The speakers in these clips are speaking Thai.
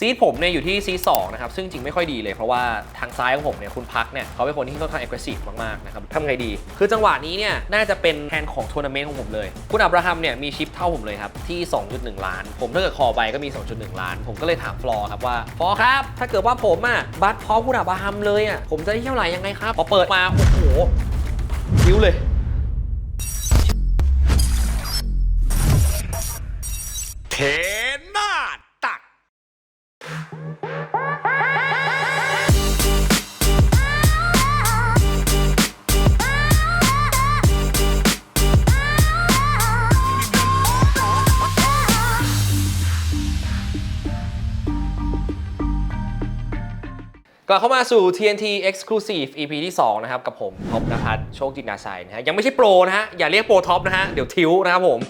ซีดผมเนี่ยอยู่ที่ซีสองนะครับซึ่งจริงไม่ค่อยดีเลยเพราะว่าทางซ้ายของผมเนี่ยคุณพักเนี่ยเขาเป็นคนที่ค่อนข้าง aggressive มากๆนะครับทำไงดี คือจังหวะนี้เนี่ยน่าจะเป็นแทนของทัวร์นาเมนต์ของผมเลย คุณอับราฮัมเนี่ยมีชิปเท่าผมเลยครับที่ 2.1 ล้าน ผมถ้าเกิดคอไปก็มี 2.1 ล้าน ผมก็เลยถามฟลอร์ครับว่าฟลอร์ครับ ถ้าเกิดว่าผมอะบัตรพร้อมคุณอับราฮัมเลยอะผมจะได้เท่าไหร่ยังไงครับพอเปิดมาโอ้โหคิ้วเลยเท ก็เข้ามาสู่ TNT Exclusive EP ที่ 2 นะครับ กับผมท็อปนภัสโชคจินดาชัยนะฮะ ยังไม่ใช่โปรนะฮะ อย่าเรียกโปรท็อปนะฮะ เดี๋ยวทิวนะครับผม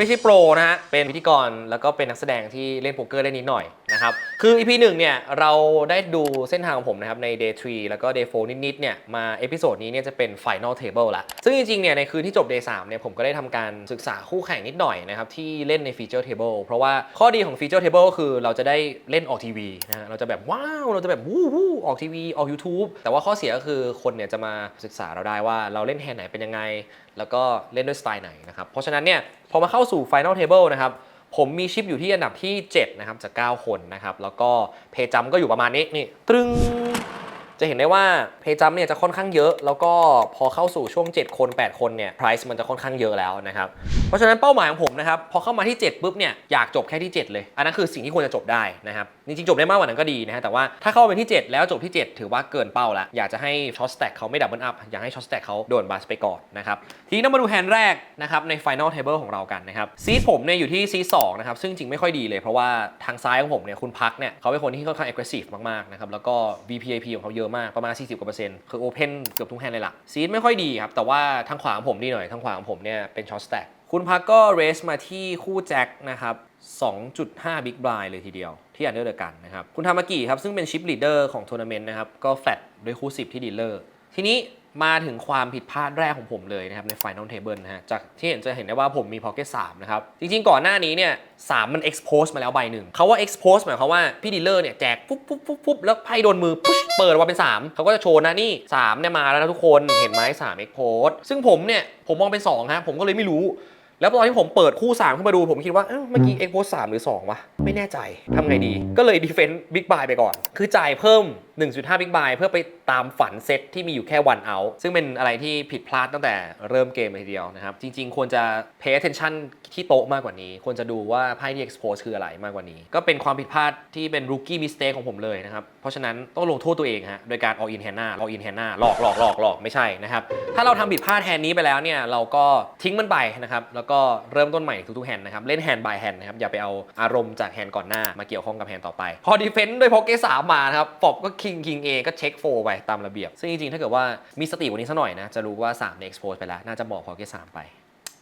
ไม่ใช่โปรนะฮะ เป็นพิธีกรแล้วก็เป็นนักแสดงที่เล่นโป๊กเกอร์ได้นิดหน่อยนะครับ คือ EP 1เนี่ย เราได้ดูเส้นทางของผมนะครับใน Day 3 แล้วก็ Day 4 นิดๆเนี่ย มาเอพิโซดนี้เนี่ยจะเป็น Final Table ละ ซึ่งจริงๆเนี่ยในคืนที่จบ Day 3เนี่ยผมก็ได้ทำการศึกษาคู่แข่งนิดหน่อยนะครับที่เล่นใน Feature Table เพราะว่าข้อดีของ Feature Table ก็คือเราจะได้เล่นออกทีวีนะฮะเราจะแบบว้าวเราจะแบบวู้วู้ออกทีวีออก YouTube แต่ว่าข้อเสียก็คือคนเนี่ยจะมาศึกษาเราได้ว่าเราเล่นแฮนด์ไหนเป็นยังไง แล้วก็เล่นด้วยสไตล์ไหนนะครับเพราะฉะนั้นเนี่ย พอมาเข้าสู่ Final Table นะครับผมมีชิปอยู่ที่อันดับที่ 7 นะครับจาก 9 คนนะครับ แล้วก็เพจจัมก็อยู่ประมาณนี้นี่ตรึงจะเห็นได้ว่าเพจจัมเนี่ยจะค่อนข้างเยอะ แล้วก็พอเข้าสู่ช่วง 7 คน 8 คนเนี่ย price มันจะค่อนข้างเยอะแล้วนะครับ เพราะฉะนั้นเป้าหมายของผมนะครับพอเข้ามาที่ 7ปุ๊บเนี่ยอยากจบแค่ที่ 7 เลย อันนั้นคือสิ่งที่ควรจะจบได้นะครับจริงๆจบได้มากกว่านั้นก็ดีนะฮะแต่ว่าถ้าเข้าไปที่ 7 แล้วจบที่ 7 ถือว่าเกินเป้าละอยากจะให้ช็อตสแต็กเขาไม่ดับเบิลอัพอยากให้ช็อตสแต็กเขาโดนบัสไปก่อนนะครับทีนี้มาดูแฮนด์แรกนะครับใน Final Table ของเรากันนะครับซีดผมเนี่ยอยู่ที่ซีสองนะครับซึ่งจริงไม่ค่อยดีเลยเพราะว่าทางซ้ายของผมเนี่ยคุณพักเนี่ยเขาเป็นคนที่ค่อนข้าง aggressive มากๆนะครับแล้วก็ VPIP ของเขาเยอะมากประมาณ 40กว่าเปอร์เซ็นต์คือ Open เกือบทุกแฮนด์เลยล่ะซีดไม่ค่อยดีครับแต่ว่าทางขวาของผมดีหน่อยทางขวาของผมเนี่ยเป็นช็อตสแต็ก คุณพักก็เรสมาที่คู่แจ็คนะครับ 2.5 Big Blind เลยทีเดียว ที่อันเดอร์เดอกันนะครับ คุณทามากิครับ ซึ่งเป็นชิปลีดเดอร์ของทัวร์นาเมนต์นะครับ ก็แฟลตด้วยคู่ 10 ที่ดีลเลอร์ ทีนี้มาถึงความผิดพลาดแรกของผมเลยนะครับ ใน Final Table นะฮะ จากที่เห็นจะเห็นได้ว่าผมมี Pocket 3นะครับ จริงๆ ก่อนหน้านี้เนี่ย3มัน expose มาแล้วใบหนึ่งเขาว่า expose หมายความว่าพี่ดีลเลอร์เนี่ยแจกปุ๊บปุ๊บปุ๊บปุ๊บแล้วไพ่โดนมือปุ๊บเปิดออกมาเป็น 3 เขาก็จะโชว์นะนี่3เนี่ยมาแล้วนะทุกคนเห็นไหม3 expose ซึ่งผมเนี่ยผมมองเป็น2ฮะผมก็เลยไม่รู้ แล้วตอนที่ผมเปิดคู่ 3 ขึ้นมาดูผมคิดว่าเอ้าเมื่อกี้ X Post 3หรือ 2 วะ ไม่แน่ใจทำไงดี ก็เลยดีเฟนต์บิ๊กบายไปก่อน คือจ่ายเพิ่ม 1.5 Big Buy เพื่อไปตามฝันเซตที่มีอยู่แค่ one out ซึ่งเป็นอะไรที่ผิดพลาดตั้งแต่เริ่มเกมเลยทีเดียวนะครับ จริง ๆ ควรจะ pay attention ที่โต๊ะมากกว่านี้ ควรจะดูว่าไพ่ที่ expose คืออะไรมากกว่านี้ ก็เป็นความผิดพลาดที่เป็น rookie mistake ของผมเลยนะครับ เพราะฉะนั้นต้องลงโทษตัวเองฮะโดยการ all in hand หน้า all in hand หน้าหลอกหลอกหลอกหลอกไม่ใช่นะครับ ถ้าเราทำผิดพลาดแฮนนี้ไปแล้วเนี่ยเราก็ทิ้งมันไปนะครับแล้วก็เริ่มต้นใหม่ทุกๆแฮนนะครับเล่นแฮนด์ by แฮนด์นะครับอย่าไปเอาอารมณ์จากแฮนก่อนหน้ามาเกี่ยวข้องกับแฮนต่อไป พอดีเฟนต์ด้วยพอเกสามมานะครับฟอบก็คิงคิงเอก็เช็คโฟไปตามระเบียบ ซึ่งจริงๆ ถ้าเกิดว่ามีสติกว่านี้สักหน่อยนะ จะรู้ว่า3เนี่ย expose ไปแล้ว น่าจะบอกพอเกสามไป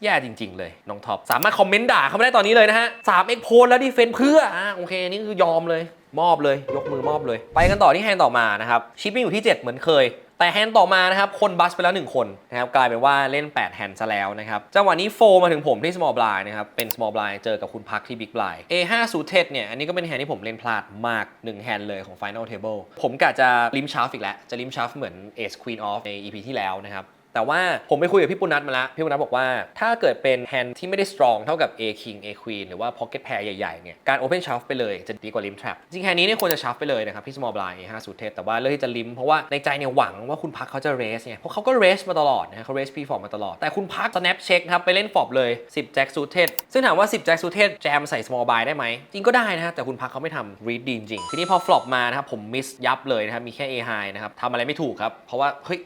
แย่จริง ๆ เลย น้องท็อป สามารถคอมเมนต์ด่าเขาไม่ได้ตอนนี้เลยนะฮะสามเอ็กโพสแล้วดิเฟนเพื่ออ่าโอเค นี่คือยอมเลย มอบเลย ยกมือมอบเลย ไปกันต่อที่แฮนด์ต่อมานะครับ ชิปปิ้งอยู่ที่ 7 เหมือนเคย แต่แฮนด์ต่อมานะครับ คนบัสไปแล้ว 1 คนนะครับกลายเป็นว่าเล่น 8 แฮนด์ซะแล้วนะครับ จังหวะนี้โฟมาถึงผมที่ small blind นะครับ เป็น small blind เจอกับคุณพักที่ big blind A5 สูเทสเนี่ย อันนี้ก็เป็นแฮนด์ที่ผมเล่นพลาดมาก 1 แฮนด์เลยของ final table ผมกะจะลิมชาร์ฟอีกแล้ว จะลิมชาร์ฟเหมือน ace queen off ใน EP ที่แล้วนะครับ แต่ว่าผมไปคุยกับพี่ปุณัทมาแล้วพี่ปุณัทบอกว่าถ้าเกิดเป็นแฮนด์ที่ไม่ได้ strong เท่ากับ A king A queen หรือว่า pocket pair ใหญ่ๆเนี่ยการ open shuff ไปเลยจะดีกว่า lim trap จริงแฮนด์นี้เนี่ยควรจะ shuff ไปเลยนะครับที่ small blind A5 suited แต่ว่าเลือกที่จะ lim เพราะว่าในใจเนี่ยหวังว่าคุณพักเขาจะ raise เนี่ยเพราะเขาก็ raise มาตลอดนะเขา raise p flop มาตลอดแต่คุณพัก snap check ครับไปเล่น flop เลย10 jack suited ซึ่งถามว่า 10 jack suited แจมใส่ small blind ได้ไหมจริงก็ได้นะฮะแต่คุณพักเขาไม่ทำ read ดีจริงทีนี้พอ flop มานะครับผม miss ยับเลยนะครับมีแค่ A high นะครับทำอะไรไม่ถูกครับเพราะว่าเฮ้ย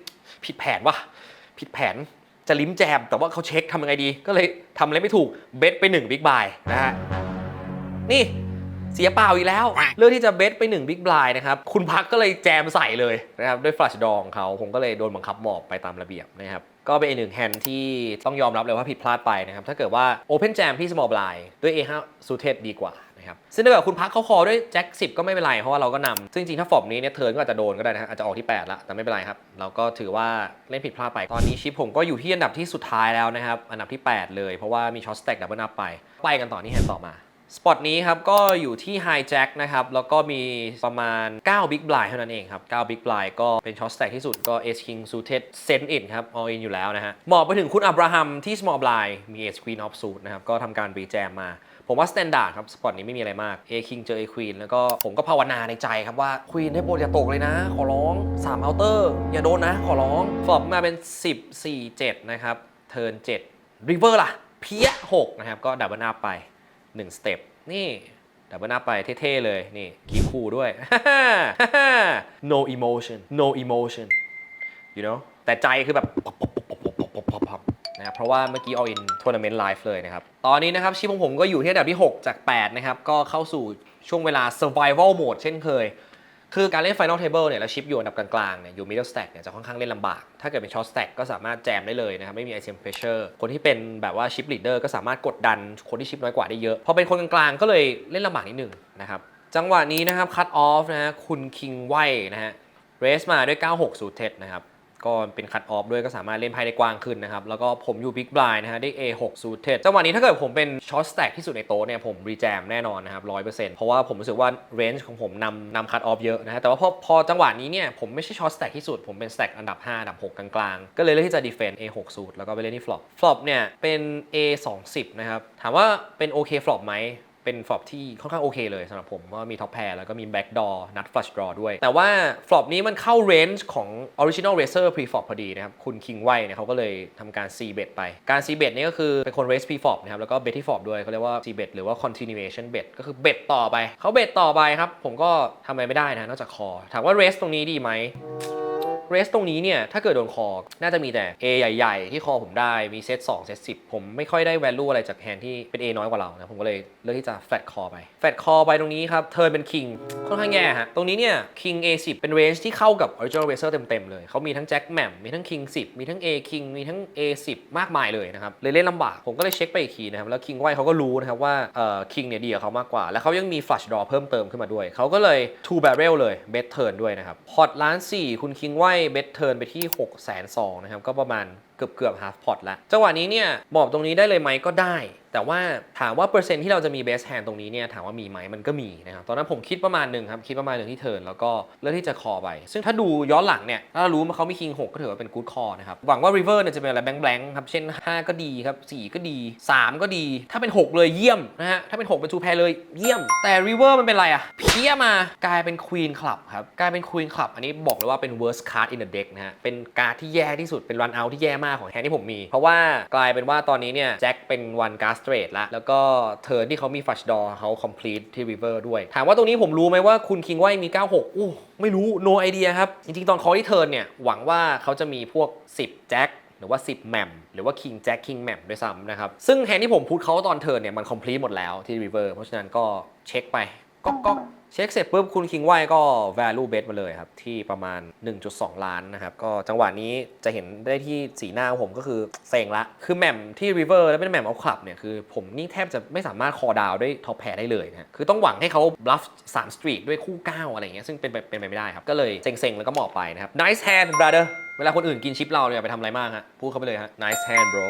ผิดแผนว่ะ ผิดแผนจะลิ้มแจม แต่ว่าเขาเช็คทำยังไงดี ก็เลยทำอะไรไม่ถูกเบสไป1บิ๊กบายนะฮะนี่เสียเปล่าอีกแล้ว เลือกที่จะเบสไป1บิ๊กบายนะครับ คุณพักก็เลยแจมใส่เลยนะครับ ด้วยฟลัชดองเขาผมก็เลยโดนบังคับหมอบไปตามระเบียบนะครับ ก็เป็นอีกหนึ่งแฮนด์ที่ต้องยอมรับเลยว่าผิดพลาดไปนะครับ ถ้าเกิดว่า Open Jam ที่ Small Blind ด้วย A5 suited ดีกว่า นะครับซึ่งถ้าเกิดคุณพักเขาคอด้วยแจ็ค10 ก็ไม่เป็นไร เพราะว่าเราก็นำซึ่งจริงๆถ้าฟอบนี้เนี่ยเทิร์นก็อาจจะโดนก็ได้นะฮะอาจจะออกที่ 8 ละ แต่ไม่เป็นไรครับ เราก็ถือว่าเล่นผิดพลาดไป ตอนนี้ชิปผมก็อยู่ที่อันดับที่สุดท้ายแล้วนะครับ อันดับที่ 8 เลย เพราะว่ามีช็อตสแต็กดับเบิลอัพไป ไปกันต่อที่แฮนด์ต่อมาสปอตนี้ครับก็อยู่ที่ High Jack นะครับ แล้วก็มีประมาณ 9 Big Blind เท่านั้นเองครับ 9 Big Blind ก็เป็นช็อตสแต็กที่สุดก็ Ace King Suited Send In ครับ All In อยู่แล้วนะฮะเหมาะไปถึงคุณอับราฮัมที่ Small Blind มี Ace Queen of Suit นะครับ ก็ทำการรีแจมมา ผมว่า Standard ครับ สปอตนี้ไม่มีอะไรมาก A King เจอ A Queen แล้วก็ผมก็ภาวนาในใจครับว่า Queen ให้โปรดอย่าตกเลยนะ ขอร้อง3 o u t e r อร์อย่าโดนนะ ขอร้องฟลอปมาเป็น 10 4 7 นะครับ เทิร์น7 River ล่ะ เพี้ย6นะครับ ก็ดับเบิลอัพไป1สเต็ปนี่ดับเบิลอัพไปเท่ๆเลยนี่คีคูด้วย no emotion no emotion you know แต่ใจคือแบบ นะครับเพราะว่าเมื่อกี้ all in tournament live เลยนะครับ ตอนนี้นะครับชีพของผมก็อยู่ที่อันดับที่ 6 จาก 8 นะครับ ก็เข้าสู่ช่วงเวลา survival mode เช่นเคย คือการเล่น final table เนี่ยแล้วชิปอยู่อันดับกลางๆเนี่ยอยู่ middle stack เนี่ยจะค่อนข้างเล่นลำบาก ถ้าเกิดเป็น short stack ก็สามารถแจมได้เลยนะครับไม่มี item pressure คนที่เป็นแบบว่าชิป leader ก็สามารถกดดันคนที่ชิปน้อยกว่าได้เยอะพอเป็นคนกลางๆก็เลยเล่นลำบากนิดนึงนะครับจังหวะนี้นะครับคัตออฟนะฮะคุณคิงไวนะฮะเรสมาด้วย 96สูเท็ดนะครับ ก็เป็นคั t ออฟด้วยก็สามารถเล่นไพ่ได้กว้างขึ้นนะครับ แล้วก็ผมอยู่ Big Blind นะฮะได้ A6 suited จังหวะนี้ถ้าเกิดผมเป็น Short Stack ที่สุดในโต๊ะเนี่ยผมรีแจมแน่นอนนะครับ100%เปอร์เซ็นต์เพราะว่าผมรู้สึกว่า range ของผมนำนำคั t ออฟเยอะนะฮะแต่ว่าพอพอจังหวะนี้เนี่ยผมไม่ใช่ Short Stack ที่สุดผมเป็น Stack อันดับ 5 อันดับ 6 กลางๆ ก็เลยเลือกที่จะ defend A6 suit แล้วก็ไปเล่นที่ flop flop เนี่ยเป็น A20 นะครับถามว่าเป็นโอเค flop ไหม เป็นฟลอปที่ค่อนข้างโอเคเลยสำหรับผมว่ามีท็อปแพร์แล้วก็มีแบ็กดอร์นัดฟลัชดรอด้วย แต่ว่าฟลอปนี้มันเข้าเรนจ์ของ Original Racer Preflop พอดีนะครับ คุณคิงไว้เนี่ยเขาก็เลยทำการ C bet ไป การ C bet นี่ก็คือเป็นคน raise preflop นะครับ แล้วก็ bet ที่ flop ด้วยเขาเรียกว่า C bet หรือว่า continuation bet ก็คือ bet ต่อไปเขา bet ต่อไปครับผมก็ทำอะไรไม่ได้นะนอกจากคอถามว่า raise ตรงนี้ดีไหม เรสตรงนี้เนี่ยถ้าเกิดโดนคอ น่าจะมีแต่ A ใหญ่ ๆ ที่คอผมได้มีเซต2เซต10 ผมไม่ค่อยได้ value อะไรจากแฮนด์ที่เป็น A น้อยกว่าเรานะ ผมก็เลยเลือกที่จะ flat call ไป flat call ไปตรงนี้ครับ เทิร์นเป็น king ค่อนข้างแย่ฮะ ตรงนี้เนี่ย king A 10 เป็น range ที่เข้ากับ original racer เต็ม ๆ เลย เขามีทั้ง jack แมมมีทั้ง king 10 มีทั้ง A king มีทั้ง A 10 มากมายเลยนะครับเลยเล่นลำบากผมก็เลยเช็คไปอีกทีนะครับแล้ว king ไวเขาก็รู้นะครับว่าเอ่อ king เนี่ยดีกับเขามากกว่า แล้วเขายังมี flush draw เพิ่มเติมขึ้นมาด้วยเขาก็เลย two barrel เลย bet turn ด้วยนะครับพอร์ตล้านสี่คุณคิงไวเบสเทิร์นไปที่6กแสนสองนะครับ ก็ประมาณ เกือบเกือบ half pot ละจังหวะนี้เนี่ยบอกตรงนี้ได้เลยไหมก็ได้ แต่ว่าถามว่าเปอร์เซ็นต์ที่เราจะมี best hand ตรงนี้เนี่ยถามว่ามีไหมมันก็มีนะครับตอนนั้นผมคิดประมาณหนึ่งครับคิดประมาณหนึ่งที่เทิร์นแล้วก็เลือกที่จะคอไป ซึ่งถ้าดูย้อนหลังเนี่ยถ้ารู้ว่าเขามี king 6ก็ถือว่าเป็น good call นะครับหวังว่า river เนี่ยจะเป็นอะไรแบงค์แบงค์ครับเช่น 5 ก็ดีครับ4ก็ดี 3 ก็ดี ถ้าเป็น 6 เลยเยี่ยมนะฮะถ้าเป็น 6 เป็น two pair เลยเยี่ยม แต่ river มันเป็นอะไรอะเพี้ยมากลายเป็น queen club ครับกลายเป็น queen club อันนี้บอกเลยว่าเป็น worst card in the deck นะฮะเป็นการ์ดที่แย่ที่สุดเป็น run out ที่แย่มากของแฮนด์ที่ผมมี เพราะว่ากลายเป็นว่าตอนนี้เนี่ยแจ็คเป็น one card straight ละแล้วก็เทิร์นที่เขามี flush draw เขา complete ที่ river ด้วย ถามว่าตรงนี้ผมรู้ไหมว่าคุณ king ไว้มี 96 อู้ไม่รู้ no idea ครับ จริงๆ ตอน call ที่เทิร์นเนี่ยหวังว่าเขาจะมีพวก 10 แจ็คหรือว่า 10แหมมหรือว่า King Jack King แหมมด้วยซ้ำนะครับ ซึ่งแฮนด์ที่ผมพูดเขาตอนเทิร์นเนี่ยมัน complete หมดแล้วที่ river เพราะฉะนั้นก็เช็คไปก็ก็ เช็คเสร็จปุ๊บคุณ King ไว้ก็ value bet มาเลยครับ ที่ประมาณ 1.2 ล้านนะครับ ก็จังหวะนี้จะเห็นได้ที่สีหน้าผมก็คือเซ็งละ คือแหม่มที่ river แล้วเป็นแหม่มเอาคลับเนี่ย คือผมนี่แทบจะไม่สามารถคอดาวด้วยท็อปแพรได้เลยนะคือต้องหวังให้เขา bluff 3 street ด้วยคู่ 9 อะไรอย่างเงี้ยซึ่งเป็นไปเป็นไปไม่ได้ครับ ก็เลยเซ็งๆ แล้วก็หมอบไปนะครับ nice hand brother เวลาคนอื่นกินชิปเราเนี่ยไปทำอะไรมากฮะพูดเข้าไปเลยฮะ nice hand bro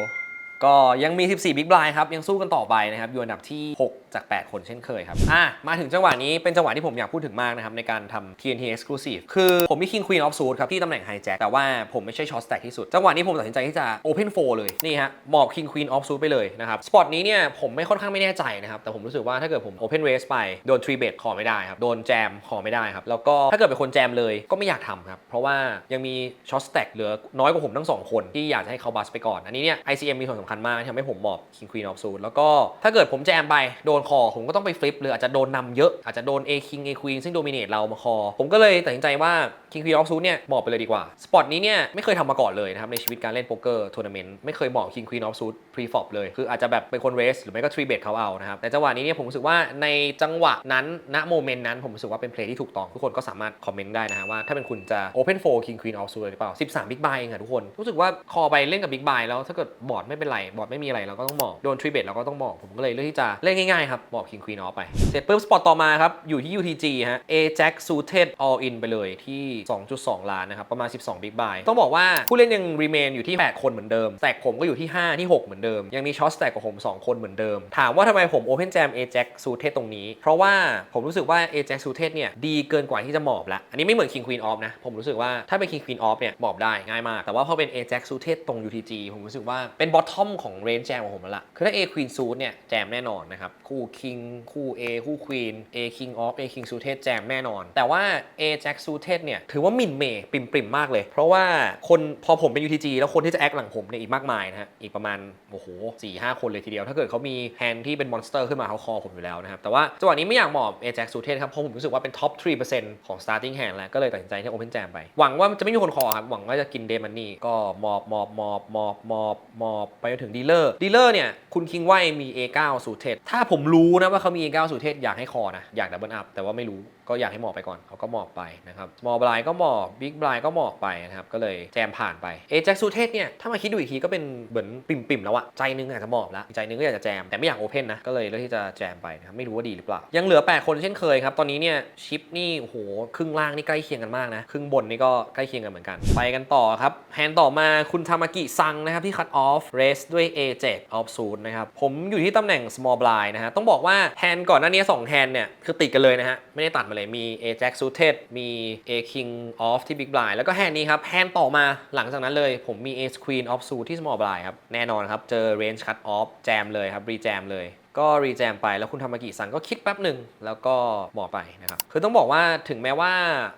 ก็ยังมี 14 Big Blind ครับ ยังสู้กันต่อไปนะครับ อยู่อันดับที่ 6 จาก 8 คนเช่นเคยครับ อะ มาถึงจังหวะนี้เป็นจังหวะที่ผมอยากพูดถึงมากนะครับ ในการทำ TNT Exclusive คือผมมี King Queen of Suit ครับ ที่ตำแหน่ง Hijack แต่ว่าผมไม่ใช่ Short Stack ที่สุด จังหวะนี้ผมตัดสินใจที่จะ Open 4 เลย นี่ฮะหมอบ King Queen of Suit ไปเลยนะครับสปอตนี้เนี่ยผมไม่ค่อนข้างไม่แน่ใจนะครับแต่ผมรู้สึกว่าถ้าเกิดผม Open Race ไปโดน 3 bet ขอไม่ได้ครับโดนแจมขอไม่ได้ครับแล้วก็ถ้าเกิดเป็นคนแจมเลยก็ไม่อยากทำครับเพราะว่ายังมี Short Stack เหลือน้อยกว่าผมทั้งสองคนที่อยากจะให้เขาบัสไปก่อนอันนี้เนี่ย ICM มีส่วนสำคัญมากที่ทำให้ผมหมอบ King Queen of Suit แล้วก็ถ้าเกิดผมแจมไปโดนคอ ผมก็ต้องไปฟลิปหรืออาจจะโดนนำเยอะอาจจะโดน A King A Queen ซึ่งโดมิเนตเรามาคอ ผมก็เลยตัดสินใจว่า King Queen of Suit เนี่ยหมอบไปเลยดีกว่าสปอตนี้เนี่ยไม่เคยทำมาก่อนเลยนะครับในชีวิตการเล่นโป๊กเกอร์ทัวร์นาเมนต์ไม่เคยหมอบ King Queen of Suit pre flop เลยคืออาจจะแบบเป็นคนเรสหรือไม่ก็3 bet เขาเอานะครับแต่จังหวะนี้เนี่ยผมรู้สึกว่าในจังหวะนั้นณโมเมนต์นั้นผมรู้สึกว่าเป็นเพลย์ที่ถูกต้องทุกคนก็สามารถคอมเมนต์ได้นะฮะว่าถ้าเป็นคุณจะ Open 4 King Queen of Suit หรือเปล่า13 Big Buy เองอะทุกคนรู้สึกว่าคอไปเล่นกับ Big Buy แล้วถ้าเกิดบอร์ดไม่เป็นไรบอร์ดไม่มีอะไรเราก็ต้องหมอบโดนทรีเบตเราก็ต้องหมอบผมก็เลยเลือกที่จะเล่นง่ายๆครับหมอบ King Queen Off ไปเสร็จปุ๊บสปอตต่อมาครับอยู่ที่ UTG ฮะ Ajax Suited All In ไปเลยที่ 2.2 ล้านนะครับประมาณ 12 Big Buy ต้องบอกว่าผู้เล่นยัง remain อยู่ที่ 8 คนเหมือนเดิมแตกผมก็อยู่ที่ 5 ที่ 6 เหมือนเดิม ยังมีช็อตแตกกับผม 2 คนเหมือนเดิม ถามว่าทำไมผม Open Jam Ajax Suited ตรงนี้ เพราะว่าผมรู้สึกว่า Ajax Suited เนี่ยดีเกินกว่าที่จะหมอบละอันนี้ไม่เหมือน King Queen Off นะผมรู้สึกว่าถ้าเป็น King Queen Off เนี่ยหมอบได้ง่ายมากแต่ว่าพอเป็น Ajax Suited ตรง UTG ผมรู้สึกว่าเป็น bottom ของ range jam ของผมแล้วล่ะ คือถ้า A Queen Suit เนี่ยแจมแน่นอนนะครับ คู่ King คู่ A คู่ Queen A King of A King Suited แจมแน่นอน แต่ว่า Ajax Suited เนี่ยถือว่ามินเมย์ปริมๆมากเลย เพราะว่าคนพอผมเป็น UTG แล้วคนที่จะแอคหลังผมเนี่ยอีกมากมายนะฮะอีกประมาณโอ้โหสี่ห้าคนเลยทีเดียว ถ้าเกิดเขามีแฮนด์ที่เป็นมอนสเตอร์ขึ้นมาเขาคอผมอยู่แล้วนะครับแต่ว่าจังหวะนี้ไม่อยากหมอบ Ajax Suited ครับเพราะผมรู้สึกว่าเป็นท็อป3%ของ starting hand แล้วก็เลยตัดสินใจที่ Open Jam ไปหวังว่าจะไม่มีคนคอครับหวังว่าจะกินเดมันนี่ก็มอบมอบมอบมอบมอบมอบไปจนถึงดีลเลอร์ดีลเลอร์เนี่ยคุณคิงไวมี A9 สูตรเทศถ้าผมรู้นะว่าเขามี A9 สูตรเทศอยากให้คอนะอยากดับเบิลอัพแต่ว่าไม่รู้ก็อยากให้หมอบไปก่อนเขาก็หมอบไปนะครับ small blind ก็หมอบ big blind ก็หมอบไปนะครับก็เลยแจมผ่านไป A แจ็คสูเทศเนี่ยถ้ามาคิดดูอีกทีก็เป็นเหมือนปิ่มๆแล้วอะใจนึงอาจจะหมอบแล้วใจนึงก็อยากจะแจมแต่ไม่อยากโอเพนนะก็เลยเลือกที่จะแจมไปนะครับไม่รู้ว่าดีหรือเปล่า ยังเหลือ 8 คนเช่นเคยครับตอนนี้เนี่ยชิปนี่โหครึ่งล่างนี่ใกล้เคียงกันมากนะครึ่งบนนี่ก็ใกล้เคียงกันเหมือนกัน ไปกันต่อครับแฮนต่อมาคุณทามากิซังนะครับที่คั t ออฟเรสด้วย A7 off suit นะครับผมอยู่ที่ตำแหน่ง small blind นะฮะต้องบอกว่าแฮนก่อนหน้านี้2แฮนเนี่ยคือติดกันเลยนะฮะไม่ได้ตัดมาเลยมี A j a x suited มี A King off ที่ big blind แล้วก็แฮนด์นี้ครับแฮนด์ต่อมาหลังจากนั้นเลย ผมมี A Queen off suit ที่ small blind ครับ แน่นอนครับ เจอ range cut off แจมเลยครับรีแจมเลย ก็รีแจมไปแล้วคุณธรรมกิสังก็คิดแป๊บหนึ่งแล้วก็หมอบไปนะครับคือต้องบอกว่าถึงแม้ว่า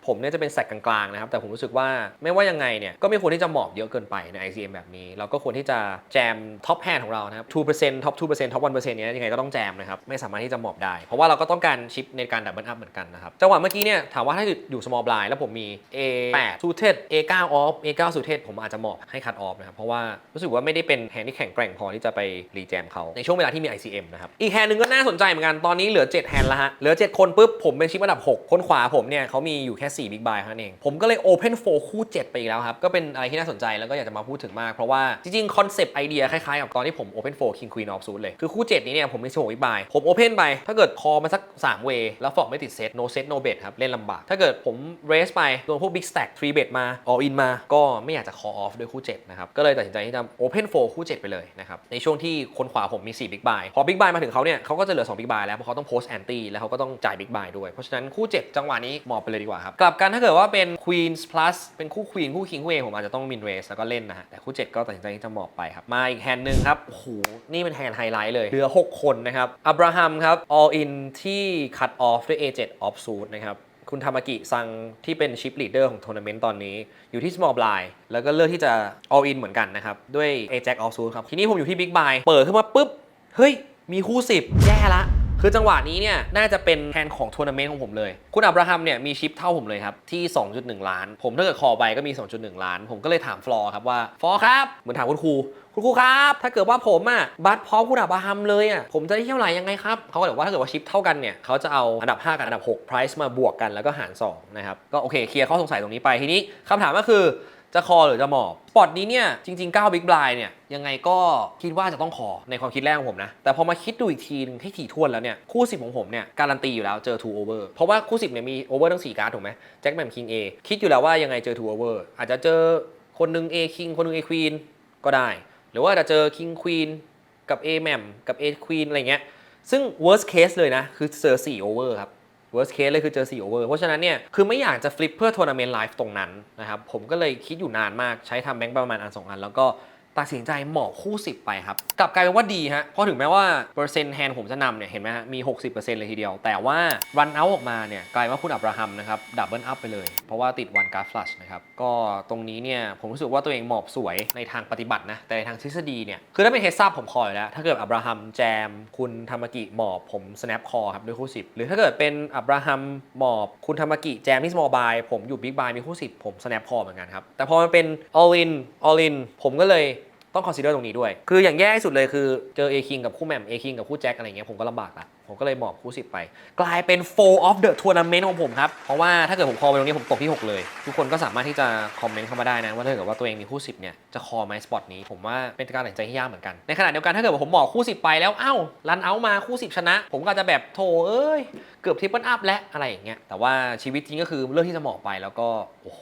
ผมเนี่ยจะเป็นแซกกลางๆนะครับแต่ผมรู้สึกว่าไม่ว่ายังไงเนี่ยก็ไม่ควรที่จะหมอบเยอะเกินไปใน ICM แบบนี้ เราก็ควรที่จะแจมท็อปแฮนของเรานะครับ2%ท็อป2%ท็อป1%เนี้ยยังไงก็ต้องแจมนะครับไม่สามารถที่จะหมอบได้ เพราะว่าเราก็ต้องการชิปในการดับเบิลอัพเหมือนกันนะครับจังหวะเมื่อกี้เนี่ยถามว่าถ้าอยู่ small blind แล้วผมมี A8 suited A9 off A9 suited ผมอาจจะหมอบให้ cut off นะครับเพราะว่ารู้สึกว่าไม่ได้เป็นแฮนที่แข็งแกร่งพอที่จะไปรีแจมเขาในช่วงเวลาที่มี ICM นะครับอีกแฮนด์หนึ่งก็น่าสนใจเหมือนกันตอนนี้เหลือ 7 แฮนด์แล้วฮะ เหลือ 7 คนปุ๊บ ผมเป็นชิปอันดับ 6 คนขวาผมเนี่ยเขามีอยู่แค่4 Big Buy เท่านั้นเอง ผมก็เลย Open 4คู่ 7 ไปอีกแล้วครับ ก็เป็นอะไรที่น่าสนใจแล้วก็อยากจะมาพูดถึงมาก เพราะว่าจริงๆ คอนเซปต์ไอเดียคล้ายๆ กับตอนที่ผม Open 4 King Queen of Suit เลยคือคู่ 7 นี้เนี่ยผมมี16 Big Buy ผม Open ไปถ้าเกิดคอมาสัก3 way แล้วฟอกไม่ติดเซต no set no bet ครับเล่นลำบากถ้าเกิดผม raise ไปโดนพวก big stack 3 bet มา all in มาก็ไม่อยากจะ call off ด้วยคู่7นะครับก็เลยตัดสินใจที่จะ open 4คู่ 7 ไปเลยนะครับในช่วงที่คนขวาผมมี4 big buy พอ big buy มาถึงเขาเนี่ยเขาก็จะเหลือ2 big buy แล้วเพราะเขาต้อง post anti แล้วเขาก็ต้องจ่าย big buy ด้วย เพราะฉะนั้นคู่7จังหวะนี้หมอบไปเลยดีกว่าครับกลับกันถ้าเกิดว่าเป็น queens plus เป็นคู่ queen คู่ king คู่ a ผมอาจจะต้อง min raise แล้วก็เล่นนะฮะแต่คู่ 7 ก็ตัดสินใจที่จะหมอบไปครับมาอีกแฮนด์หนึ่งครับโอ้โหนี่เป็นแฮนด์ไฮไลท์เลยเหลือ 6 คนนะครับอับราฮัมครับ all in ที่ cut off ด้วย A7 off suit นะครับคุณธรรมกิซังที่เป็นชิปลีดเดอร์ของทัวร์นาเมนต์ตอนนี้ อยู่ที่ small blind แล้วก็เลือกที่จะ all in เหมือนกันนะครับด้วย Ajax off suit ครับทีนี้ผมอยู่ที่ big buy เปิดขึ้นมาปุ๊บเฮ้ย มีคู่ 10 แย่ละ คือจังหวะนี้เนี่ย น่าจะเป็นแทนของทัวร์นาเมนต์ของผมเลย คุณอับราฮัมเนี่ยมีชิปเท่าผมเลยครับ ที่ 2.1 ล้าน ผมถ้าเกิดคอไปก็มี 2.1 ล้าน ผมก็เลยถามฟลอร์ครับว่าฟลอร์ครับ เหมือนถามคุณครูคุณครูครับ ถ้าเกิดว่าผมอะบัตรพร้อมคุณอับราฮัมเลยอะผมจะได้เท่าไหร่ยังไงครับเขาก็บอกว่าถ้าเกิดว่าชิปเท่ากันเนี่ยเขาจะเอาอันดับ 5 กับอันดับ 6 price มาบวกกันแล้วก็หาร2นะครับก็โอเคเคลียร์ข้อสงสัยตรงนี้ไปทีนี้คำถามก็คือ จะคอหรือจะหมอบสปอตนี้เนี่ยจริงๆ9 Big Blind เนี่ยยังไงก็คิดว่าจะต้องคอในความคิดแรกของผมนะ แต่พอมาคิดดูอีกทีนึงให้ถี่ถ้วนแล้วเนี่ยคู่10ของผมเนี่ยการันตีอยู่แล้วเจอ 2 over เพราะว่าคู่10เนี่ยมี over ทั้ง 4 การ์ดถูกไหมแจ็คแมมคิง A คิดอยู่แล้วว่ายังไงเจอ 2 over อาจจะเจอคนหนึ่ง A King คนหนึ่ง A Queen ก็ได้ หรือว่าอาจจะเจอ King Queen กับ A แมมกับ A Queen อะไรเงี้ยซึ่ง worst case เลยนะคือเจอ4 over ครับ worst case เลยคือเจอ4 over เพราะฉะนั้นเนี่ย คือไม่อยากจะฟลิปเพื่อทัวร์นาเมนต์ไลฟ์ตรงนั้นนะครับ ผมก็เลยคิดอยู่นานมากใช้ทำแบงค์ประมาณอัน2อัน แล้วก็ ตัดสินใจเหมาะคู่ 10 ไปครับ กลับกลายเป็นว่าดีฮะเพราะถึงแม้ว่าเปอร์เซ็นต์แฮนด์ผมจะนำเนี่ยเห็นไหมฮะมี 60%เลยทีเดียว แต่ว่ารันเอาออกมาเนี่ยกลายว่าคุณอับราฮัมนะครับดับเบิลอัพไปเลย เพราะว่าติดวันการ์ดฟลัชนะครับ ก็ตรงนี้เนี่ยผมรู้สึกว่าตัวเองเหมอบสวยในทางปฏิบัตินะ แต่ในทางทฤษฎีเนี่ยคือถ้าเป็นเฮดซับผมคอยแล้ว ถ้าเกิดอับราฮัมแจม คุณธรรมกิหมอบผม snap คอครับด้วยคู่ 10 หรือถ้าเกิดเป็นอับราฮัมหมอบคุณธรรมกิแจมที่ small buy ผมอยู่ big buy มีคู่ 10 ผม snap คอเหมือนกันครับแต่พอมันเป็น all in all in ผมก็เลย ต้องคอนซีเดอร์ตรงนี้ด้วย คืออย่างแย่ที่สุดเลยคือเจอเอคิงกับคู่แหม่มเอคิงกับคู่แจ็คอะไรเงี้ยผมก็ลำบากละผมก็เลยหมอบคู่10ไป กลายเป็น four of the tournament ของผมครับ เพราะว่าถ้าเกิดผมคอไปตรงนี้ผมตกที่ 6 เลย ทุกคนก็สามารถที่จะคอมเมนต์เข้ามาได้นะ ว่าถ้าเกิดว่าตัวเองมีคู่10เนี่ยจะคอไหมสปอตนี้ ผมว่าเป็นการตัดสินใจที่ยากเหมือนกัน ในขณะเดียวกันถ้าเกิดว่าผมหมอบคู่10ไปแล้วเอ้ารันเอามาคู่10ชนะ ผมก็จะแบบโถเอ้ยเกือบทริปเปิลอัพและอะไรอย่างเงี้ยแต่ว่าชีวิตจริงก็คือเลือกที่จะหมอบไปแล้วก็โอ้โห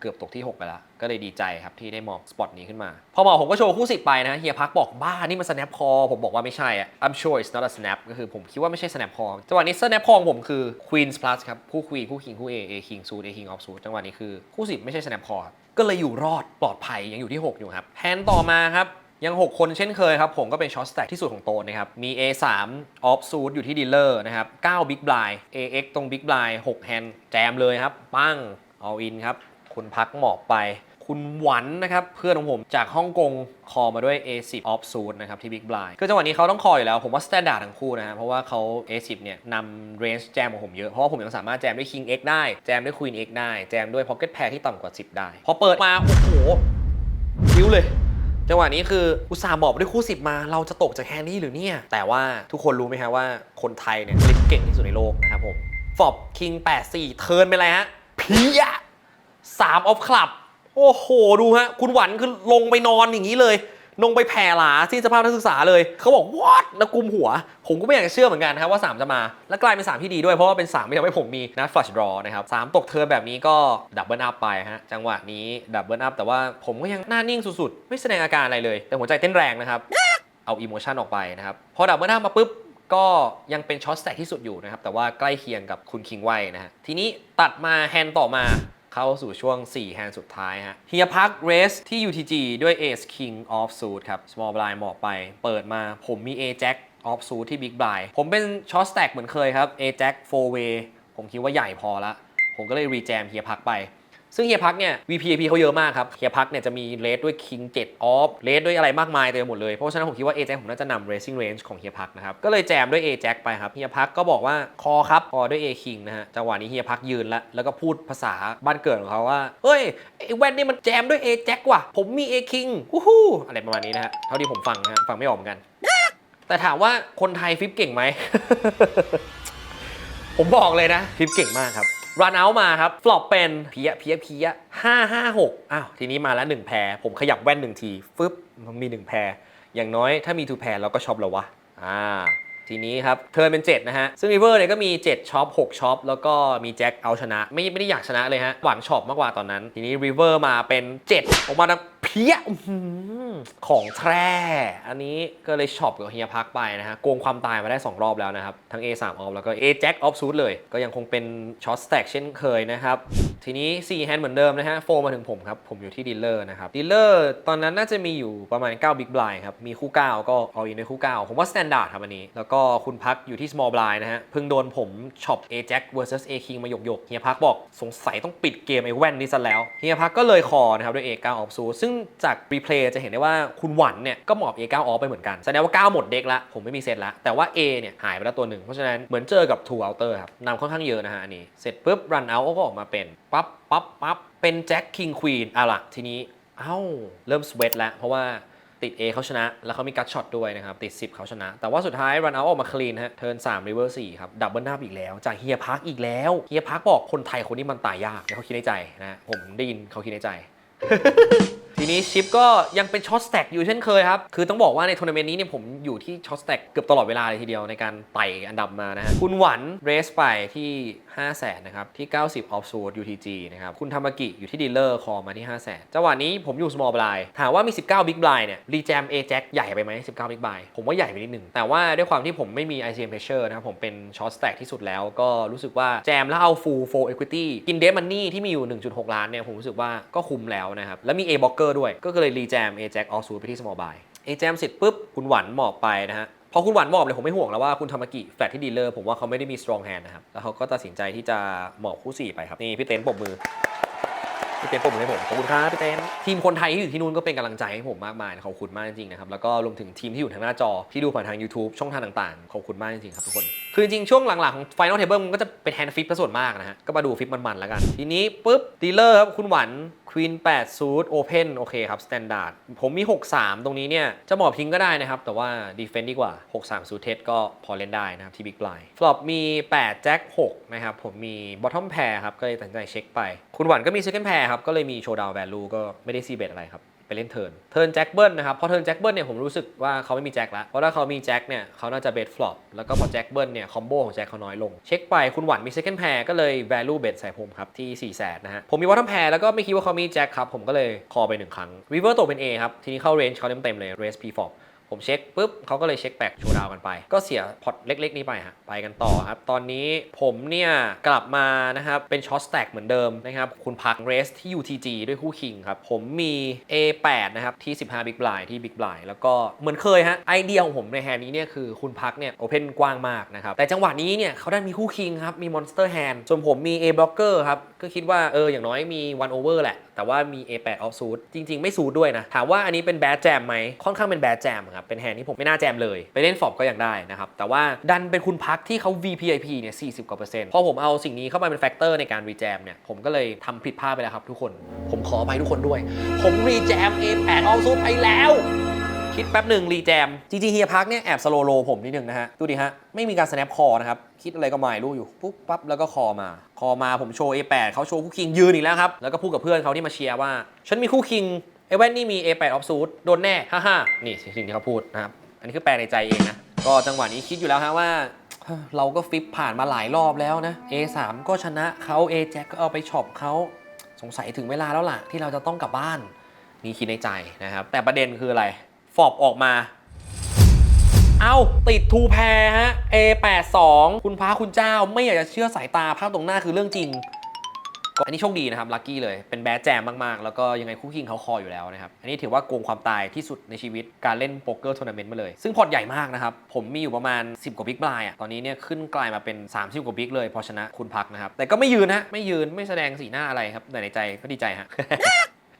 เกือบตกที่ 6 ไปแล้วก็เลยดีใจครับที่ได้หมอบสปอตนี้ขึ้นมา พอหมอบผมก็โชว์คู่สิบไปนะเฮียพักบอกบ้านี่มัน snap call ผมบอกว่าไม่ใช่อะ I'm sure it's not a snap ก็คือผมคิดว่าไม่ใช่ snap call จังหวะนี้ snap call ของผมคือ queens plus ครับ คู่ queen คู่ king คู่ a a king suit a king off suit จังหวะนี้คือคู่สิบไม่ใช่ snap call ครับก็เลยอยู่รอดปลอดภัยยังอยู่ที่ 6 อยู่ครับแฮนด์ต่อมาครับยัง 6 คนเช่นเคยครับ ผมก็เป็นช็อตสแต็กที่สุดของโต๊ะนะครับ มี A3 off suit อยู่ที่ดีลเลอร์นะครับ9 big blind AX ตรง big blind 6 hand แจมเลยครับ ปั้ง all in ครับ คุณพักหมอบไป คุณหวันนะครับ เพื่อนของผมจากฮ่องกงคอมาด้วย A10 off suit นะครับ ที่ big blind คือจังหวะนี้เขาต้องคออยู่แล้ว ผมว่า standard ทั้งคู่นะฮะเพราะว่าเขา A10 เนี่ยนำ range แจมของผมเยอะ เพราะว่าผมยังสามารถแจมด้วย king x ได้ แจมด้วย queen x ได้ แจมด้วย pocket pair ที่ต่ำกว่า 10 ได้ พอเปิดมา โอ้โหคิ้วเลยจังหวะนี้คืออุตส่าห์บอกด้วยคู่10มาเราจะตกจากแคนนี่หรือเนี่ย แต่ว่าทุกคนรู้ไหมฮะว่าคนไทยเนี่ยเล่นเก่งที่สุดในโลกนะครับผมฟอบคิง84 เทิร์นไปเลยฮะเพียสามออฟคลับ โอ้โห ดูฮะ คุณหวันคือลงไปนอนอย่างนี้เลย ลงไปแผ่หลาสิ้นสภาพนักศึกษาเลย เขาบอก what แล้วกุมหัว ผมก็ไม่อยากจะเชื่อเหมือนกันนะครับว่า 3 จะมา และกลายเป็น 3 ที่ดีด้วยเพราะว่าเป็น 3 ที่ทำให้ผมมีนัด flush draw นะครับ3ตกเทิร์นแบบนี้ก็ดับเบิลอัพไปฮะ จังหวะนี้ดับเบิลอัพแต่ว่าผมก็ยังหน้านิ่งสุดๆ ไม่แสดงอาการอะไรเลย แต่หัวใจเต้นแรงนะครับ เอาอิโมชันออกไปนะครับ พอดับเบิลอัพมาปุ๊บก็ยังเป็นช็อตแสกที่สุดอยู่นะครับแต่ว่าใกล้เคียงกับคุณคิงไวนะฮะทีนี้ตัดมาแฮนด์ต่อมา เข้าสู่ช่วง 4 แฮนด์สุดท้ายฮะเฮียพักเรสที่ UTG ด้วย Ace King Off Suit ครับ Small Blind หมอกไป เปิดมาผมมี A Jack Off Suit ที่ Big Blind ผมเป็นช็อตแต็กเหมือนเคยครับ A Jack 4 Way ผมคิดว่าใหญ่พอละ ผมก็เลยรีแจมเฮียพักไป ซึ่งเฮียพักเนี่ย VPAP เขาเยอะมากครับเฮียพักเนี่ยจะมีเลสด้วย King 7 Off เลสด้วยอะไรมากมายเต็มหมดเลย เพราะฉะนั้นผมคิดว่า A Jack ผมน่าจะนำ Racing Range ของเฮียพักนะครับ ก็เลยแจมด้วย A Jack ไปครับเฮียพักก็บอกว่าคอครับคอด้วย A King นะฮะจังหวะนี้เฮียพักยืนแล้วแล้วก็พูดภาษาบ้านเกิดของเขาว่าเฮ้ยไอ้แว่นนี่มันแจมด้วย A Jack ว่ะผมมี A King วู้ฮู้อะไรประมาณนี้นะฮะเท่าที่ผมฟังนะฟังไม่ออกเหมือนกัน แต่ถามว่าคนไทยฟิปเก่งไหมผมบอกเลยนะฟิปเก่งมากครับ รันเอามาครับฟลอปเป็นเพี้ยเพี้ยเพี้ยห้าห้าหกอ้าวทีนี้มาแล้วหนึ่งแพรผมขยับแว่นหนึ่งทีฟึบมันมีหนึ่งแพรอย่างน้อยถ้ามีทูแพรเราก็ช็อปแล้ววะอ่าทีนี้ครับเทิร์นเป็น 7 นะฮะ ซึ่งริเวอร์เนี่ยก็มี 7ช็อป6ช็อปแล้วก็มีแจ็คเอาชนะ ไม่ไม่ได้อยากชนะเลยฮะ หวังช็อปมากกว่าตอนนั้น ทีนี้ริเวอร์มาเป็น 7 ออกมาดัง พี้ยของแท้อันนี้ก็เลยช็อปกับเฮียพักไปนะฮะ โกงความตายมาได้ 2 รอบแล้วนะครับ ทั้ง A3 ออฟแล้วก็ A Jack Off Suit เลย ก็ยังคงเป็นช็อตสแต็กเช่นเคยนะครับ ทีนี้4แฮนด์เหมือนเดิมนะฮะโฟมาถึงผมครับ ผมอยู่ที่ดีลเลอร์นะครับ ดีลเลอร์ตอนนั้นน่าจะมีอยู่ประมาณ 9 Big Blind ครับ มีคู่ 9 ก็เอาอินด้วยคู่ 9 ผมว่า Standard ครับอันนี้ แล้วก็คุณพักอยู่ที่ Small Blind นะฮะเพิ่งโดนผมช็อป A Jack vs A King มาหยกๆเฮียพักบอกสงสัยต้องปิดเกมไอ้แว่นนี้ซะแล้วเฮียพักก็เลยคอนะครับด้วย A9 Off Suit ซึ่งจากรีเพลย์จะเห็นได้ว่าคุณหวันเนี่ยก็หมอบ A9 Off ไปเหมือนกัน แสดงว่า 9 หมดเด็กละผมไม่มีเซตละแต่ว่า A เนี่ยหายไปแล้วตัวหนึ่ง เพราะฉะนั้นเหมือนเจอกับ Two Outer ครับนำค่อนข้างเยอะนะฮะอันนี้ เสร็จปุ๊บ Run Out ก็ออกมาเป็นปั๊บปั๊บปั๊บเป็น Jack King Queen อะล่ะทีนี้เอ้าเริ่มสเวตแล้วเพราะว่าติด A เขาชนะ แล้วเขามีกัดช็อตด้วยนะครับ ติด 10 เขาชนะ แต่ว่าสุดท้าย Run Out ออกมาคลีนฮะเทิร์น3 River 4ครับ ดับเบิลหน้าอีกแล้ว จากเฮียพักอีกแล้ว เฮียพักบอกคนไทยคนนี้มันตายยากเดี๋ยวเขาคิดในใจนะ ผมได้ยินเขาคิดในใจ ทีนี้ชิปก็ยังเป็นช็อตสแต็กอยู่เช่นเคยครับ คือต้องบอกว่าในทัวร์นาเมนต์นี้เนี่ยผมอยู่ที่ช็อตสแต็กเกือบตลอดเวลาเลยทีเดียวในการไต่อันดับมานะฮะคุณหวันเรสไปที่ 5 0 0แสนนะครับที่ 90 off s o u r UTG นะครับคุณธรรมกิอยู่ที่ดีลเลอร์คอมาที่ 5 0 0แสนจังหวะนี้ผมอยู่ small blind ถามว่ามี 19 big blind เนี่ยรีแจม A jack ใหญ่ไปไหม19 big blind ผมว่าใหญ่ไปนิดหนึ่งแต่ว่าด้วยความที่ผมไม่มี ICM pressure นะครับผมเป็นช็อตสแต็กที่สุดแล้ว ก็รู้สึกว่าแจมแล้วเอา full full equity กินเดมันนี่ที่มีอยู่ 1.6 ล้านเนี่ยผมรู้สึกว่าก็คุ้มแล้วนะครับแล้วมี A blocker ด้วยก็เลยรีแจม A jack off suit ไปที่ small blind A jam เสร็จปุ๊บ คุณหวันหมอบไปนะฮะ อคุณหวันหมอบเลยผมไม่ห่วงแล้วว่าคุณธรรมกิแฟลตที่ดีเลอร์ผมว่าเขาไม่ได้มี strong hand นะครับ แล้วเขาก็ตัดสินใจที่จะหมอบคู่4ไปครับ นี่พี่เต้นปรบมือ พี่เต้นปรบมือให้ผมขอบคุณครับพี่เต้นทีมคนไทยที่อยู่ที่นู่นก็เป็นกำลังใจให้ผมมากมายขอบคุณมากจริงๆนะครับแล้วก็รวมถึงทีมที่อยู่ทางหน้าจอที่ดูผ่านทาง YouTube ช่องทางต่างๆขอบคุณมากจริงๆครับทุกคนคือจริงๆช่วงหลังๆของ Final Table มันก็จะเป็นแฮนด์ฟิปซะส่วนมากนะฮะก็มาดูฟิปมันๆแล้วกัน ทีนี้ปุ๊บดีลเลอร์ครับคุณหวันควีน8ซูท Open โอเคครับสแตนดาร์ดผมมี 63 ตรงนี้เนี่ยจะหมอบทิ้งก็ได้นะครับ แต่ว่าดีเฟนต์ดีกว่า 63ซูทเทสก็พอเล่นได้นะครับ ที่ Big Blind Flop มี 8 แจ็ค 6 นะครับ ผมมีบอททอมแพร์ครับ ก็เลยตัดสินใจเช็คไป คุณหวันก็มีซีกันแพร์ครับ ก็เลยมีโชว์ดาวแวลูก็ไม่ได้ซีเบตอะไรครับ ไปเล่นเทิร์นเทิร์นแจ็คเบิลนะครับพอเทิร์นแจ็คเบิลเนี่ยผมรู้สึกว่าเขาไม่มีแจ็คแล้วเพราะถ้าเขามีแจ็คเนี่ยเขาน่าจะเบสฟลอปแล้วก็พอแจ็คเบิลเนี่ยคอมโบของแจ็คเขาน้อยลง เช็คไปคุณหวันมีเซคันด์แพร์ก็เลย value bet ใส่ผมครับที่4ี่แสนะฮะผมมีวอทัมแพร์แล้วก็ไม่คิดว่าเขามีแจ็คครับผมก็เลยคอไป1ครั้ง river ตกเป็น A ครับทีนี้เข้าเรนจ์เขาเต็มๆเลย raise p flop ผมเช็คปุ๊บเขาก็เลยเช็คแบกโชว์ดาวกันไป ก็เสียพอร์ตเล็ก ๆ นี้ไปฮะไปกันต่อครับ ตอนนี้ผมเนี่ย กลับมานะครับ เป็นช็อตสแต็กเหมือนเดิมนะครับ คุณพักเรสที่ UTG ด้วยคู่คิงครับ ผมมี A8 นะครับ ที่ 15 Big Blind ที่ Big Blind แล้วก็เหมือนเคยฮะไอเดียของผมในแฮนด์นี้เนี่ยคือคุณพักเนี่ยโอเพนกว้างมากนะครับแต่จังหวะนี้เนี่ยเขาได้มีคู่คิงครับมี Monster Hand ส่วนผมมี A Blocker ครับก็คิดว่าเอออย่างน้อยมี one over แหละ แต่ว่ามี A8 off suit จริง ๆ ไม่ซูทด้วยนะ ถามว่าอันนี้เป็นแบดแจมไหมค่อนข้างเป็นแบดแจมครับ เป็นแฮนด์ที่ผมไม่น่าแจมเลย ไปเล่นฟอบก็ยังได้นะครับ แต่ว่าดันเป็นคุณพักที่เขา VPIP เนี่ย 40 กว่าเปอร์เซ็นต์พอผมเอาสิ่งนี้เข้ามาเป็นแฟกเตอร์ในการรีแจมเนี่ยผมก็เลยทำผิดพลาดไปแล้วครับทุกคน ผมขอไปทุกคนด้วย ผมรีแจม A8 off suit ไปแล้ว คิดแป๊บหนึ่งรีแจม จริงๆเฮียพักเนี่ยแอบสโลโลผมนิดนึงนะฮะ ดูดิฮะ ไม่มีการ snap คอนะครับ คิดอะไรก็ไม่รู้อยู่ ปุ๊บปั๊บแล้วก็คอมา คอมาผมโชว์ A8 เขาโชว์คู่คิงยืนอีกแล้วครับ แล้วก็พูดกับเพื่อนเขาที่มาเชียร์ว่า ฉันมีคู่คิงไอ้แว่นนี่มี A8 off suit โดนแน่ฮ่าฮ่านี่สิ่งที่เขาพูดนะครับอันนี้คือแปลในใจเองนะก็จังหวะนี้คิดอยู่แล้วฮะว่าเราก็ฟิปผ่านมาหลายรอบแล้วนะ A3 ก็ชนะเขา A แจ็คก็เอาไปช็อปเขาสงสัยถึงเวลาแล้วล่ะ ที่เราจะต้องกลับบ้าน นี่คิดในใจนะครับ แต่ประเด็นคืออะไร ฟอบออกมา เอาติดทูแพรฮะ A82 คุณพระคุณเจ้าไม่อยากจะเชื่อสายตาภาพตรงหน้าคือเรื่องจริงก็อันนี้โชคดีนะครับลัคกี้เลยเป็นแบดแจมมากๆ แล้วก็ยังไงคู่คิงเขาคออยู่แล้วนะครับ อันนี้ถือว่าโกงความตายที่สุดในชีวิตการเล่นโป๊กเกอร์ทัวร์นาเมนต์มาเลย ซึ่งพอร์ตใหญ่มากนะครับ ผมมีอยู่ประมาณ 10 กว่าบิ๊กบลายอะตอนนี้เนี่ยขึ้นกลายมาเป็น 30 กว่าบิ๊กเลยพอชนะคุณพักนะครับ แต่ก็ไม่ยืนฮะไม่ยืนไม่แสดงสีหน้าอะไรครับแต่ในใจก็ดีใจฮะ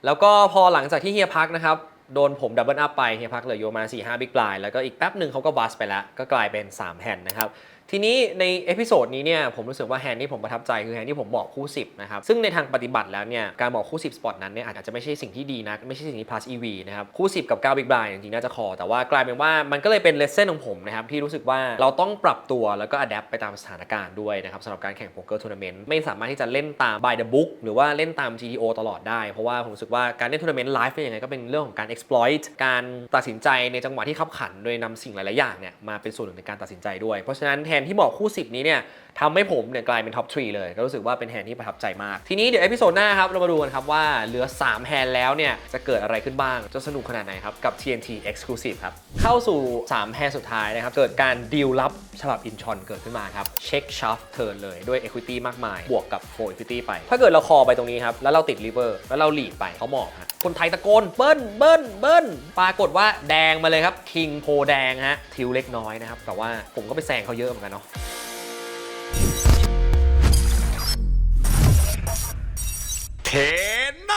แล้วก็พอหลังจากที่เฮียพักนะครับ โดนผมดับเบิลอัพไปเฮียพักเหลือโยมา4 5บิ๊กปลาย แล้วก็อีกแป๊บหนึ่งเขาก็บัสไปแล้ว ก็กลายเป็น 3แฮนด์นะครับ ทีนี้ในเอพิโซดนี้เนี่ยผมรู้สึกว่าแฮนด์ที่ผมประทับใจคือแฮนด์ที่ผมบอกคู่ 10 นะครับ ซึ่งในทางปฏิบัติแล้วเนี่ยการบอกคู่ 10 สปอตนั้นเนี่ยอาจจะไม่ใช่สิ่งที่ดีนะ ไม่ใช่สิ่งที่ plus EV นะครับคู่ 10 กับ 9 Big Blind จริงๆน่าจะคอ แต่ว่ากลายเป็นว่ามันก็เลยเป็นเลสเซ่นของผมนะครับที่รู้สึกว่าเราต้องปรับตัวแล้วก็อัดแอปไปตามสถานการณ์ด้วยนะครับสำหรับการแข่งโป๊กเกอร์ทัวร์นาเมนต์ไม่สามารถที่จะเล่นตาม by the book หรือว่าเล่นตาม GTO ตลอดได้เพราะว่าผมรู้สึกว่าการเล่นทัวร์นาเมนต์ไลฟ์เป็นยังไงก็เป็นเรื่องของการ exploit การตัดสินใจในจังหวะที่ขับขันโดยนำสิ่งหลายๆอย่างเนี่ยมาเป็นส่วนหนึ่งในการตัดสินใจด้วยเพราะฉะนั้นแทนที่บอกคู่10 นี้เนี่ยทำให้ผมเนี่ยกลายเป็นท็อป3เลย ก็รู้สึกว่าเป็นแฮนด์ที่ประทับใจมาก ทีนี้เดี๋ยวเอพิโซดหน้าครับ เรามาดูกันครับว่าเหลือ 3 แฮนด์แล้วเนี่ย จะเกิดอะไรขึ้นบ้าง จะสนุกขนาดไหนครับ กับ TNT Exclusive ครับ เข้าสู่ 3 แฮนด์สุดท้ายนะครับ เกิดการดีลลับฉบับอินชอนเกิดขึ้นมาครับเช็คชัฟเทิร์นเลยด้วย Equity มากมาย บวกกับโฟ Equity ไป ถ้าเกิดเราคอไปตรงนี้ครับแล้วเราติดริเวอร์แล้วเราหลีดไปเขาหมอบฮะ คนไทยตะโกนเบิ้ลเบิ้ลเบิ้ลปรากฏว่าแดงมาเลยครับคิงโพแดงฮะทิวเล็กน้อยนะครับ แต่ว่าผมก็ไปแซงเขาเยอะเหมือนกันเนาะเทน